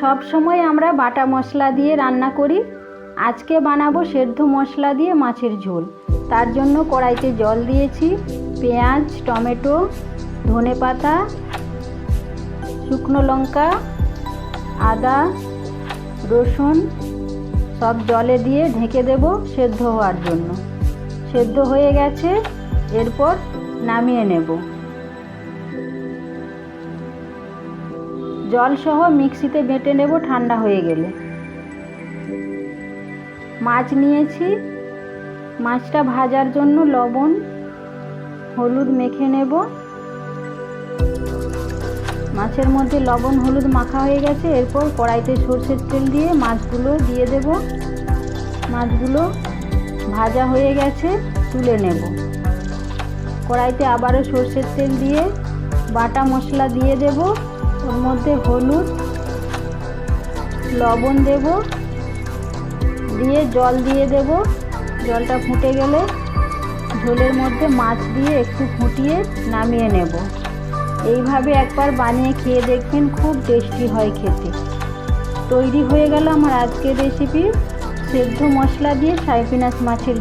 সব সময় আমরা বাটা মশলা দিয়ে রান্না করি। আজকে বানাবো সেদ্ধ মশলা দিয়ে মাছের ঝোল। তার জন্য কড়াইতে জল দিয়েছি, পেঁয়াজ, টমেটো, ধনে পাতা, শুকনো লঙ্কা, আদা, রসুন, সব জলে দিয়ে ঢেকে দেব সেদ্ধ হওয়ার জন্য। সেদ্ধ হয়ে গেছে, এরপর নামিয়ে নেব। জলসহ মিক্সিতে বেটে নেব, ঠান্ডা হয়ে গেলে। মাছ নিয়েছি। মাছটা ভাজার জন্য লবণ, হলুদ মেখে নেব। মাছের মধ্যে লবণ, হলুদ মাখা হয়ে গেছে। এরপর কড়াইতে সর্ষের তেল দিয়ে মাছগুলো দিয়ে দেব। মাছগুলো ভাজা হয়ে গেছে, তুলে নেব। কড়াইতে আবারও সর্ষের তেল দিয়ে বাটা মশলা দিয়ে দেব। ওর মধ্যে হলুদ, লবণ দেব, দিয়ে জল দিয়ে দেব। জলটা ফুটে গেলে ঝোলের মধ্যে মাছ দিয়ে একটু ফুটিয়ে নামিয়ে নেব। এইভাবে একবার বানিয়ে খেয়ে দেখবেন খুব টেস্টি হয় খেতে। তৈরি হয়ে গেল আমার আজকের রেসিপি সেদ্ধ মশলা দিয়ে সাইপিনাস মাছের